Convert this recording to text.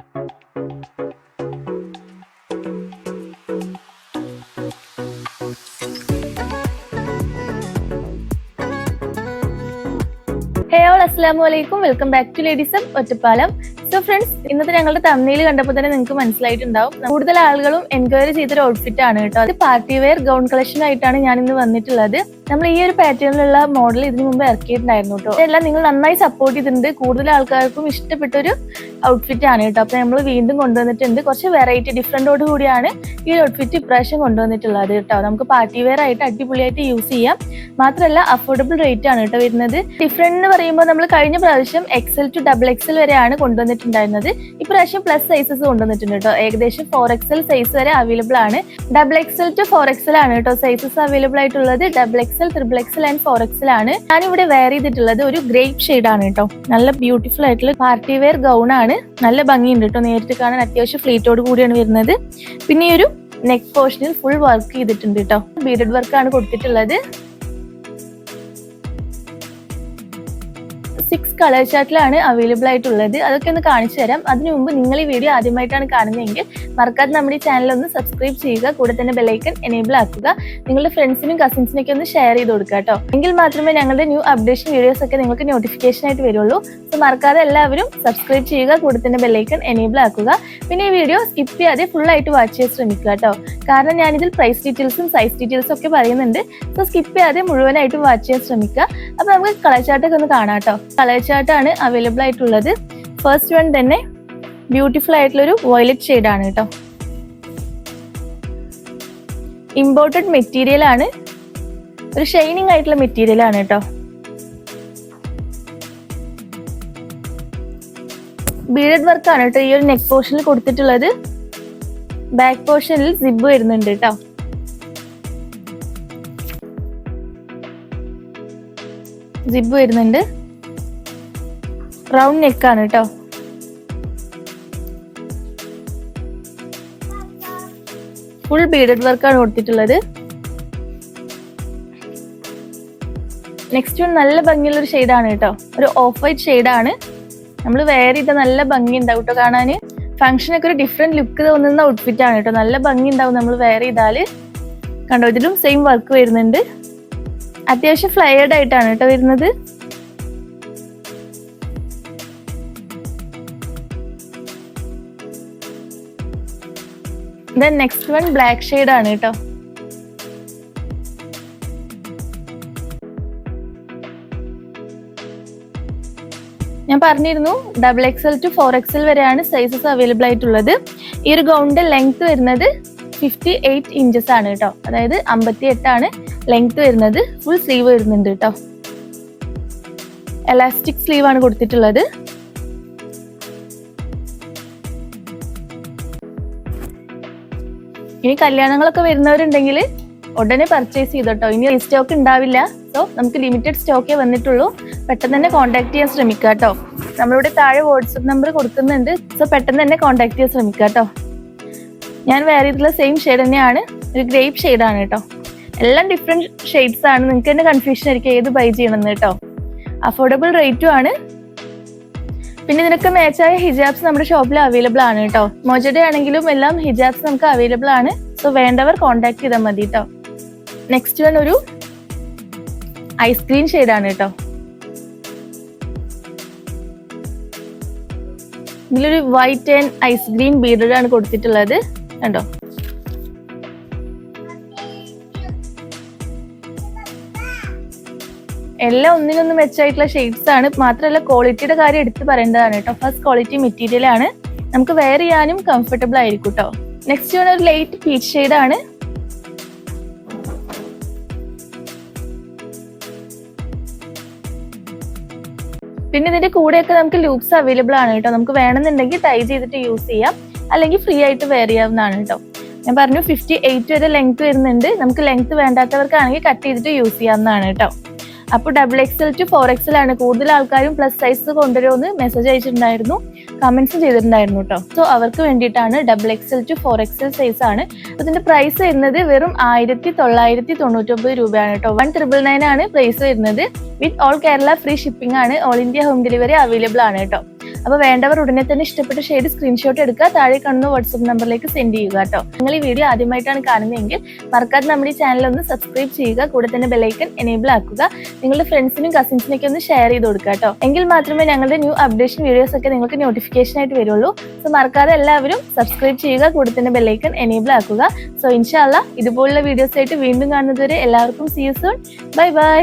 ഹേ all അസ്സാം വലൈക്കും welcome back to ലേഡീസം ഒറ്റപ്പാലം സോ ഫ്രണ്ട്സ് ഇന്നത്തെ ഞങ്ങളുടെ തമ്മിൽ കണ്ടപ്പോൾ തന്നെ നിങ്ങൾക്ക് മനസ്സിലായിട്ടുണ്ടാവും. കൂടുതൽ ആളുകളും എൻക്വയറി ചെയ്തൊരു ഔട്ട്ഫിറ്റ് ആണ് കേട്ടോ. അത് പാർട്ടി വെയർ ഗൗൺ കളക്ഷൻ ആയിട്ടാണ് ഞാൻ ഇന്ന് വന്നിട്ടുള്ളത്. നമ്മൾ ഈ ഒരു പാറ്റേണിലുള്ള മോഡൽ ഇതിനു മുമ്പ് ഇറക്കിയിട്ടുണ്ടായിരുന്നു കേട്ടോ ഇതെല്ലാം നിങ്ങൾ നന്നായി സപ്പോർട്ട് ചെയ്തിട്ടുണ്ട്. കൂടുതൽ ആൾക്കാർക്കും ഇഷ്ടപ്പെട്ട ഒരു ഔട്ട്ഫിറ്റ് ആണ് കേട്ടോ അപ്പൊ നമ്മൾ വീണ്ടും കൊണ്ടുവന്നിട്ടുണ്ട്. കുറച്ച് വെറൈറ്റി ഡിഫറെന്റോട് കൂടിയാണ് ഈ ഔട്ട്ഫിറ്റ് ഇപ്രാവശ്യം കൊണ്ടുവന്നിട്ടുള്ളത് കേട്ടോ നമുക്ക് പാർട്ടി വെയർ ആയിട്ട് അടിപൊളിയായിട്ട് യൂസ് ചെയ്യാം. മാത്രമല്ല അഫോർഡബിൾ റേറ്റ് ആണ് കേട്ടോ വരുന്നത്. ഡിഫറെന്റ് എന്ന് പറയുമ്പോൾ നമ്മൾ കഴിഞ്ഞ പ്രാവശ്യം എക്സൽ ടു ഡബിൾ എക്സൽ വരെയാണ് കൊണ്ടുവന്നിട്ടുണ്ടായിരുന്നത്. ഇപ്രാവശ്യം പ്ലസ് സൈസസ് കൊണ്ടുവന്നിട്ടുണ്ട് കേട്ടോ ഏകദേശം ഫോർ എക്സൽ സൈസ് വരെ അവൈലബിൾ ആണ്. Double XL to four XL ആണ് കേട്ടോ സൈസസ് അവൈലബിൾ ആയിട്ടുള്ളത്. Double XL triple XL and ആണ് ഞാനിവിടെ വെയർ ചെയ്തിട്ടുള്ളത് ഒരു ഗ്രേപ്പ് ആണ് കേട്ടോ നല്ല ബ്യൂട്ടിഫുൾ ആയിട്ടുള്ള പാർട്ടി വെയർ ഗൗൺ ആണ്. നല്ല ഭംഗിയുണ്ട് കേട്ടോ നേരിട്ട് കാണാൻ അത്യാവശ്യം ഫ്ലീറ്റോട് കൂടിയാണ് വരുന്നത്. പിന്നെ ഈ ഒരു നെക്ക് പോർഷനിൽ ഫുൾ വർക്ക് ചെയ്തിട്ടുണ്ട് കേട്ടോ ബീഡഡ് വർക്ക് ആണ് കൊടുത്തിട്ടുള്ളത്. സിക്സ് കളർ ചാർട്ടിലാണ് അവൈലബിൾ ആയിട്ടുള്ളത്. അതൊക്കെ ഒന്ന് കാണിച്ചു തരാം. അതിനു മുമ്പ് നിങ്ങൾ ഈ വീഡിയോ ആദ്യമായിട്ടാണ് കാണുന്നതെങ്കിൽ മറക്കാതെ നമ്മുടെ ഈ ചാനൽ ഒന്ന് സബ്സ്ക്രൈബ് ചെയ്യുക കൂടെ തന്നെ ബെലൈക്കൺ എനേബിൾ ആക്കുക. നിങ്ങളുടെ ഫ്രണ്ട്സിനും കസിൻസിനൊക്കെ ഒന്ന് ഷെയർ ചെയ്ത് കൊടുക്കുക കേട്ടോ. എങ്കിൽ മാത്രമേ ഞങ്ങളുടെ ന്യൂ അപ്ഡേഷൻ വീഡിയോസ് ഒക്കെ നിങ്ങൾക്ക് നോട്ടിഫിക്കേഷൻ ആയിട്ട് വരുള്ളൂ. സോ മറക്കാതെ എല്ലാവരും സബ്സ്ക്രൈബ് ചെയ്യുക കൂടെ തന്നെ ബെലൈക്കൺ എനേബിൾ ആക്കുക. പിന്നെ ഈ വീഡിയോ സ്കിപ്പ് ചെയ്യാതെ ഫുൾ ആയിട്ട് വാച്ച് ചെയ്യാൻ ശ്രമിക്കുക കേട്ടോ. കാരണം ഞാനിതിൽ പ്രൈസ് ഡീറ്റെയിൽസും സൈസ് ഡീറ്റെയിൽസും ഒക്കെ പറയുന്നുണ്ട്. സോ സ്കിപ്പ് ചെയ്യാതെ മുഴുവനായിട്ട് വാച്ച് ചെയ്യാൻ ശ്രമിക്കുക. അപ്പൊ നമുക്ക് കളർ ചാർട്ടൊക്കെ ഒന്ന് കാണാം കേട്ടോ. കളർ ചാർട്ടാണ് അവൈലബിൾ ആയിട്ടുള്ളത്. ഫസ്റ്റ് വൺ തന്നെ ബ്യൂട്ടിഫുൾ ആയിട്ടുള്ള ഒരു വോയിലറ്റ് ആണ് കേട്ടോ. ഇമ്പോർട്ടഡ് മെറ്റീരിയൽ ആണ്. ഒരു ഷൈനിങ് ആയിട്ടുള്ള മെറ്റീരിയൽ ആണ് കേട്ടോ. ബീഡഡ് വർക്ക് ആണ് കേട്ടോ. ഈ ഒരു നെക്ക് പോർഷനിൽ കൊടുത്തിട്ടുള്ളത്. ബാക്ക് പോർഷനിൽ സിബ് വരുന്നുണ്ട് കേട്ടോ സിബ് വരുന്നുണ്ട്. റൗണ്ട് നെക്ക് ആണ് കേട്ടോ ഫുൾ ബീഡഡ് വർക്കാണ് കൊടുത്തിട്ടുള്ളത്. നെക്സ്റ്റ് വൺ നല്ല ഭംഗിയുള്ള ഒരു ഷെയ്ഡാണ് കേട്ടോ ഒരു ഓഫ് വൈറ്റ് ഷെയ്ഡാണ് നമ്മൾ വെയർ ചെയ്ത നല്ല ഭംഗി ഉണ്ടാവും കേട്ടോ കാണാന്. ഫംഗ്ഷനൊക്കെ ഒരു ഡിഫറെന്റ് ലുക്ക് തോന്നുന്ന ഔട്ട്ഫിറ്റ് ആണ് കേട്ടോ. നല്ല ഭംഗി ഉണ്ടാവും നമ്മൾ വെയർ ചെയ്താൽ കണ്ടോ ഇതിലും സെയിം വർക്ക് വരുന്നുണ്ട്. അത്യാവശ്യം ഫ്ലയേർഡ് ആയിട്ടാണ് കേട്ടോ വരുന്നത്. Then next one black shade ആണ് കേട്ടോ. ഞാൻ പറഞ്ഞിരുന്നു double XL to four XL വരെയാണ് സൈസസ് അവൈലബിൾ ആയിട്ടുള്ളത്. ഈ ഒരു ഗൗണിന്റെ ലെങ്ത് വരുന്നത് ഫിഫ്റ്റി എയ്റ്റ് ഇഞ്ചസ് ആണ് കേട്ടോ. അതായത് അമ്പത്തി എട്ടാണ് ലെങ്ത് വരുന്നത്. ഫുൾ സ്ലീവ് വരുന്നുണ്ട് കേട്ടോ. എലാസ്റ്റിക് സ്ലീവ് ആണ് കൊടുത്തിട്ടുള്ളത്. ഇനി കല്യാണങ്ങളൊക്കെ വരുന്നവരുണ്ടെങ്കിൽ ഉടനെ പർച്ചേസ് ചെയ്തോട്ടോ ഇനി സ്റ്റോക്ക് ഉണ്ടാവില്ല. സോ നമുക്ക് ലിമിറ്റഡ് സ്റ്റോക്കേ വന്നിട്ടുള്ളൂ. പെട്ടെന്ന് തന്നെ കോൺടാക്ട് ചെയ്യാൻ ശ്രമിക്കുക കേട്ടോ നമ്മളിവിടെ താഴെ വാട്സപ്പ് നമ്പർ കൊടുക്കുന്നുണ്ട്. സോ പെട്ടെന്ന് തന്നെ കോൺടാക്ട് ചെയ്യാൻ ശ്രമിക്കുക കേട്ടോ ഞാൻ വേറെ ഇതിലുള്ള സെയിം ഷെയ്ഡ് തന്നെയാണ്. ഒരു ഗ്രേപ്പ് ഷെയ്ഡാണ് കേട്ടോ. എല്ലാം ഡിഫറെന്റ് ഷെയ്ഡ്സ് ആണ്. നിങ്ങൾക്ക് തന്നെ കൺഫ്യൂഷൻ ആയിരിക്കും ഏത് ബൈ ചെയ്യണമെന്ന് കേട്ടോ. അഫോർഡബിൾ റേറ്റും ആണ്. പിന്നെ ഇതിനൊക്കെ മാച്ചായ ഹിജാബ്സ് നമ്മുടെ ഷോപ്പിൽ അവൈലബിൾ ആണ് കേട്ടോ. മോജയുടെ ആണെങ്കിലും എല്ലാം ഹിജാബ്സ് നമുക്ക് അവൈലബിൾ ആണ്. സോ വേണ്ടവർ കോൺടാക്ട് ചെയ്താൽ മതി കേട്ടോ. നെക്സ്റ്റ് വൺ ഒരു ഐസ്ക്രീം ആണ് കേട്ടോ. ഇതിലൊരു white and ice green beaded ആണ് കൊടുത്തിട്ടുള്ളത്. കണ്ടോ? എല്ലാം ഒന്നിനൊന്നും മെച്ചമായിട്ടുള്ള ഷെയ്ഡ്സ് ആണ്. മാത്രമല്ല ക്വാളിറ്റിയുടെ കാര്യം എടുത്ത് പറയേണ്ടതാണ് കേട്ടോ. ഫസ്റ്റ് ക്വാളിറ്റി മെറ്റീരിയൽ ആണ്. നമുക്ക് വെയർ ചെയ്യാനും കംഫർട്ടബിൾ ആയിരിക്കും കേട്ടോ. നെക്സ്റ്റ് ഒരു ലൈറ്റ് പീച്ച് ഷെയ്ഡ് ആണ്. പിന്നെ ഇതിന്റെ കൂടെയൊക്കെ നമുക്ക് ലൂപ്സ് അവൈലബിൾ ആണ് കേട്ടോ. നമുക്ക് വേണമെന്നുണ്ടെങ്കിൽ ടൈ ചെയ്തിട്ട് യൂസ് ചെയ്യാം. അല്ലെങ്കിൽ ഫ്രീ ആയിട്ട് വെയർ ചെയ്യാവുന്നതാണ് കേട്ടോ. ഞാൻ പറഞ്ഞു ഫിഫ്റ്റി എയ്റ്റ് വരെ ലെങ്ത് വരുന്നുണ്ട്. നമുക്ക് ലെങ്ത് വേണ്ടാത്തവർക്കാണെങ്കിൽ കട്ട് ചെയ്തിട്ട് യൂസ് ചെയ്യാവുന്നതാണ് കേട്ടോ. അപ്പോൾ double XL to four XL ആണ്. കൂടുതൽ ആൾക്കാരും പ്ലസ് സൈസ് കൊണ്ടുവരുമെന്ന് മെസ്സേജ് അയച്ചിട്ടുണ്ടായിരുന്നു. കമന്റ്സ് ചെയ്തിട്ടുണ്ടായിരുന്നു കേട്ടോ സോ അവർക്ക് വേണ്ടിയിട്ടാണ് double XL to four XL size ആണ്. ഇതിന്റെ പ്രൈസ് വരുന്നത് വെറും ആയിരത്തി തൊള്ളായിരത്തി തൊണ്ണൂറ്റൊമ്പത് രൂപയാണ് കേട്ടോ വൺ ട്രിപ്പിൾ നയൻ ആണ് പ്രൈസ് വരുന്നത്. With all Kerala free shipping ആണ്. All India home delivery available ആണ് കേട്ടോ അപ്പോൾ വേണ്ടവർ ഉടനെ തന്നെ ഇഷ്ടപ്പെട്ട ഷെയ്ഡ് സ്ക്രീൻഷോട്ട് എടുക്കുക. താഴെ കാണുന്ന വാട്സപ്പ് നമ്പറിലേക്ക് സെൻഡ് ചെയ്യുക കേട്ടോ. നിങ്ങൾ ഈ വീഡിയോ ആദ്യമായിട്ടാണ് കാണുന്നതെങ്കിൽ മറക്കാതെ നമ്മുടെ ഈ ചാനൽ ഒന്ന് സബ്സ്ക്രൈബ് ചെയ്യുക. കൂടെ തന്നെ ബെലൈക്കൺ എനേബിൾ ആക്കുക. നിങ്ങളുടെ ഫ്രണ്ട്സിനും കസിൻസിനൊക്കെ ഒന്ന് ഷെയർ ചെയ്ത് കൊടുക്കുക കേട്ടോ. എങ്കിൽ മാത്രമേ ഞങ്ങളുടെ ന്യൂ അപ്ഡേഷൻ വീഡിയോസ് ഒക്കെ നിങ്ങൾക്ക് നോട്ടിഫിക്കേഷൻ ആയിട്ട് വരുള്ളൂ. സോ മറക്കാതെ എല്ലാവരും സബ്സ്ക്രൈബ് ചെയ്യുക. കൂടെ തന്നെ ബെലൈക്കൺ എനേബിൾ ആക്കുക. സോ ഇൻഷാല്ല ഇതുപോലുള്ള വീഡിയോസ് ആയിട്ട് വീണ്ടും കാണുന്നതുവരെ എല്ലാവർക്കും see you soon bye bye